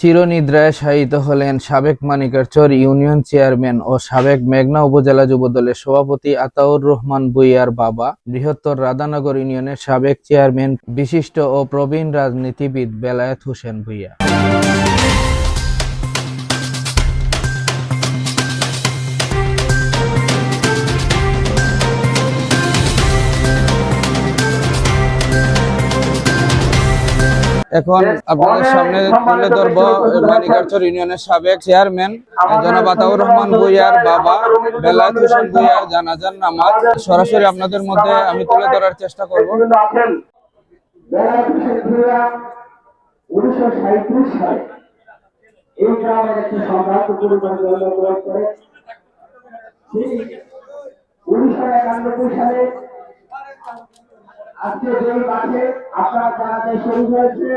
চিরনিদ্রায় শায়িত হলেন সাবেক Manikarchar union chairman ও সাবেক মেঘনা উপজেলা যুবদলের সভাপতি আতাউর রহমান বুইয়ার বাবা, বৃহত্তর রাধানগর ইউনিয়নের সাবেক চেয়ারম্যান, বিশিষ্ট ও প্রবীণ রাজনীতিবিদ বেলায়েত হোসেন ভূঁইয়া। এখন আপনাদের সামনে তুলে ধরবো মানিকারচর ইউনিয়নের সাবেক চেয়ারম্যান জনাব আতাউর রহমান ভূঁইয়ার বাবা বেলায়েত হোসেন ভূঁইয়ার জানাজার নামাজ। সরাসরি আপনাদের মধ্যে আমি তুলে ধরার চেষ্টা করব। ভূঁইয়া উনিশশো সালে। এই গ্রামের একটি সম্রাট পরিবার জন্মগ্রহণ করে। তিনি উনিশশো একানব্বই সালে আজকে মাঠে আপনারা জানাতে শুরু হয়েছে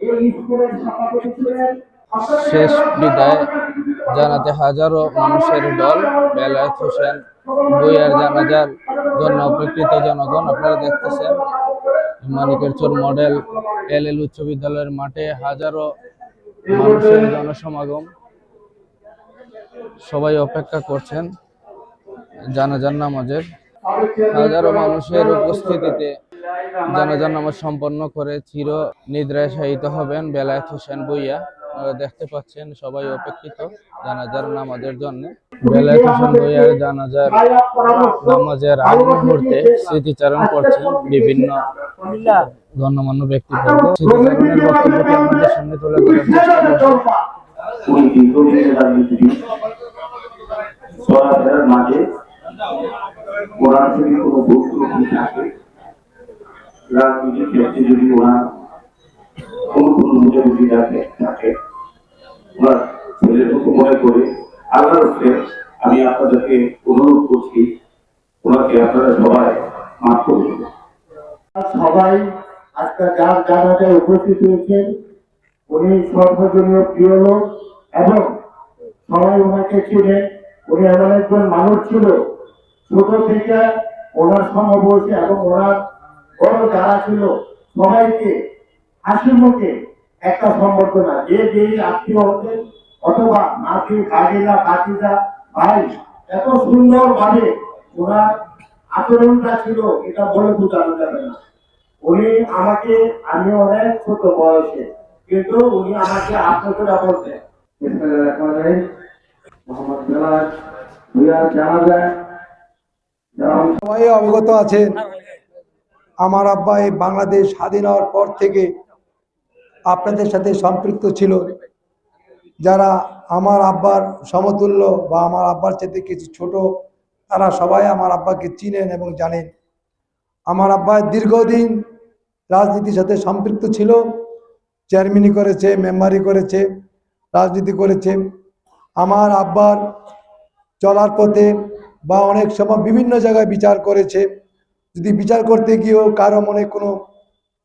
এই স্কুলের সভাপতি ছিলেন শেষ বিদায় জানাতে হাজারো মানুষের দল বেলায়েত হোসেন ভূঁইয়ার জানাজার জন্য অপেক্ষিত জনগণ আপনারা দেখতেছেন মানিকেরচর মডেল এল এল উচ্চ বিদ্যালয়ের মাঠে হাজারো মানুষের জনসমাগম। সবাই অপেক্ষা করছেন জানাজার নামাজের। হাজারো মানুষের উপস্থিতিতে জানাজার নামাজ সম্পন্ন করে চির নিদ্রায় শায়িত হবেন বেলায়েত হোসেন বইয়া দেখতে পাচ্ছেন সবাই অপেক্ষিত জানাজার নামাজের জন্য। বেলায়েত হোসেন বইয়ার জানাজার নামাজের আগ মুহূর্তে স্মৃতিচারণ করছেন বিভিন্ন গণ্যমান্য ব্যক্তিবর্গ। স্মৃতিচারণের বক্তব্যটি আমাদের সামনে তুলে ধরার চেষ্টা করছি উনি দীর্ঘদিনের রাজনীতিবিদ চলাফেরার মাঝে ওনার যদি কোনো ভুল ত্রুটি থাকে রাজনীতির যদি ওনার কোনো কোনো থাকে ওনার ছেলের মনে করে আল্লাহর আমি আপনাদেরকে অনুরোধ করছি ওনাকে আপনারা সবাই মাফ করে দেবেন সবাই আজকে যার জানাজায় উপস্থিত হয়েছেন, উনি সর্বজনীয় প্রিয় লোক এবং সবাই ওনাকে চিনেন উনি এমন একজন মানুষ ছিল, ছোট থেকে ওনার সমবয়সী এবং ওনার বড় যারা ছিল সবাইকে হাসি মুখে একটা সম্বর্ধনা যে যেই আত্মীয় হতেন অথবা নাতি ভাগিনা ভাতিজা, ভাই, এত সুন্দর ভাবে ওনার আচরণটা ছিল, এটা বলে বোঝানো যাবে না। উনি আমাকে আমি অনেক ছোট বয়সে, কিন্তু উনি আমাকে আত্মকথা বলতেন মোহাম্মদ অবগত আছেন। আমার আব্বা এই বাংলাদেশ স্বাধীন হওয়ার পর থেকে আপনাদের সাথে সম্পৃক্ত ছিল। যারা আমার আব্বার সমতুল্য বা আমার আব্বার চাইতে কিছু ছোট, তারা সবাই আমার আব্বাকে চিনেন এবং জানেন। আমার আব্বা দীর্ঘদিন রাজনীতির সাথে সম্পৃক্ত ছিল চেয়ারম্যানি করেছে মেম্বারি করেছে, রাজনীতি করেছে। আমার আব্বার চলার পথে বা অনেক সময় বিভিন্ন জায়গায় বিচার করেছে। যদি বিচার করতে গিয়েও কারও মনে কোনো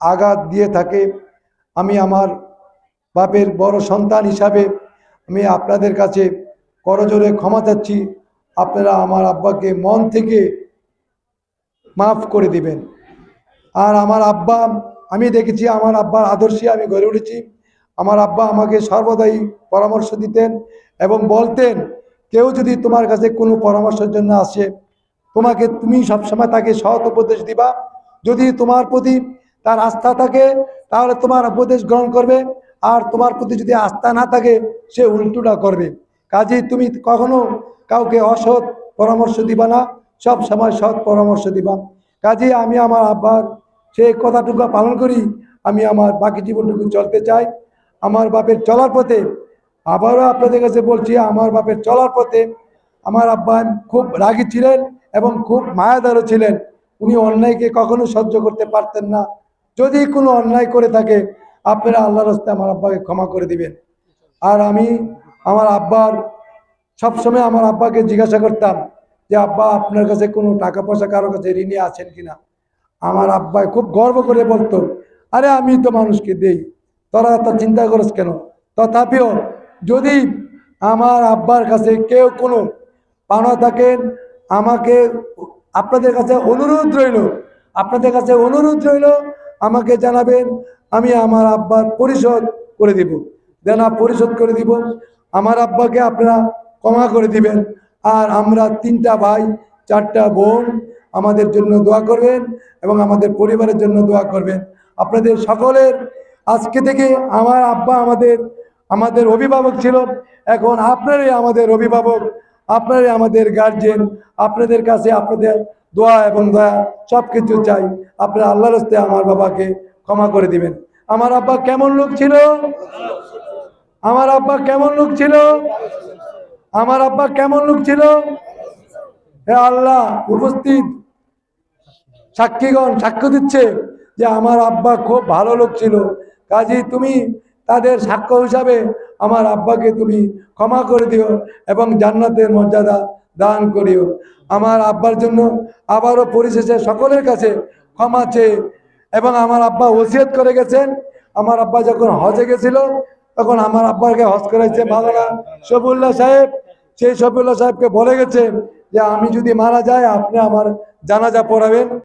আঘাত দিয়ে থাকে, আমি আমার বাপের বড় সন্তান হিসাবে আমি আপনাদের কাছে করজোরে ক্ষমা চাচ্ছি। আপনারা আমার আব্বাকে মন থেকে মাফ করে দিবেন। আর আমার আব্বা, আমি দেখেছি আমার আব্বার আদর্শে আমি গড়ে উঠেছি। আমার আব্বা আমাকে সর্বদাই পরামর্শ দিতেন এবং বলতেন, কেউ যদি তোমার কাছে কোনো পরামর্শের জন্য আসে তোমাকে তুমি সবসময় তাকে সৎ উপদেশ দিবা। যদি তোমার প্রতি তার আস্থা থাকে, তাহলে তোমার উপদেশ গ্রহণ করবে। আর তোমার প্রতি যদি আস্থা না থাকে, সে উল্টোটা করবে। কাজেই তুমি কখনো কাউকে অসৎ পরামর্শ দিবা না সব সময় সৎ পরামর্শ দিবা। কাজেই আমি আমার আব্বার সেই কথাটুকু পালন করি, আমি আমার বাকি জীবনটুকু চলতে চাই। আমার বাপের চলার পথে, আবারও আপনাদের কাছে বলছি, আমার বাপের চলার পথে আমার আব্বা খুব রাগী ছিলেন। এবং খুব মায়াদারও ছিলেন। উনি অন্যায়কে কখনো সহ্য করতে পারতেন না। যদি কোনো অন্যায় করে থাকে, আপনারা আল্লাহর রাস্তায় আমার আব্বাকে ক্ষমা করে দিবেন। আর আমি আমার আব্বার, সবসময় আমার আব্বাকে জিজ্ঞাসা করতাম যে, আব্বা, আপনার কাছে কোনো টাকা পয়সা কারও কাছে ঋণে আছেন কিনা? আমার আব্বাই খুব গর্ব করে বলতো, আরে, আমি তো মানুষকে দেই। তোরা এত চিন্তা করিস কেন? তথাপিও যদি আমার আব্বার কাছে কেউ কোনো পাওনা থাকেন আমাকে আপনাদের কাছে অনুরোধ রইল, আপনাদের কাছে অনুরোধ রইল, আমাকে জানাবেন, আমি আমার আব্বার পরিশোধ করে দিব। দেনা পরিশোধ করে দিব। আমার আব্বাকে আপনারা ক্ষমা করে দিবেন। আর আমরা তিনটা ভাই, চারটা বোন আমাদের জন্য দোয়া করবেন এবং আমাদের পরিবারের জন্য দোয়া করবেন। আপনাদের সকলের আজকে থেকে আমার আব্বা আমাদের আমাদের অভিভাবক ছিল। এখন আপনারাই আমাদের অভিভাবক। আপনারাই আমাদের গার্জেন আপনাদের কাছে আপনাদের দোয়া এবং দয়া সব কিছু চাই। আপনারা আল্লাহর হস্তে আমার বাবাকে ক্ষমা করে দিবেন। আমার আব্বা কেমন লোক ছিল? আমার আব্বা কেমন লোক ছিল? আমার আব্বা কেমন লোক ছিল? হে আল্লাহ, উপস্থিত। সাক্ষীগণ সাক্ষ্য দিচ্ছে যে আমার আব্বা খুব ভালো লোক ছিল। কাজী, তুমি তাদের সাক্ষ্য হিসাবে আমার আব্বাকে তুমি ক্ষমা করে দিও এবং জান্নাতের মর্যাদা দান করিও। আমার আব্বার জন্য আবারও পরিশেষে সকলের কাছে ক্ষমা চেয়ে এবং আমার আব্বা ওসিয়ত করে গেছেন। আমার আব্বা যখন হজে গেছিল, তখন আমার আব্বাকে হজ করেছে মাওলানা শফিউল্লাহ সাহেব। সেই শফিউল্লাহ সাহেবকে বলে গেছে যে, আমি যদি মারা যাই, আপনি আমার জানাজা পড়াবেন।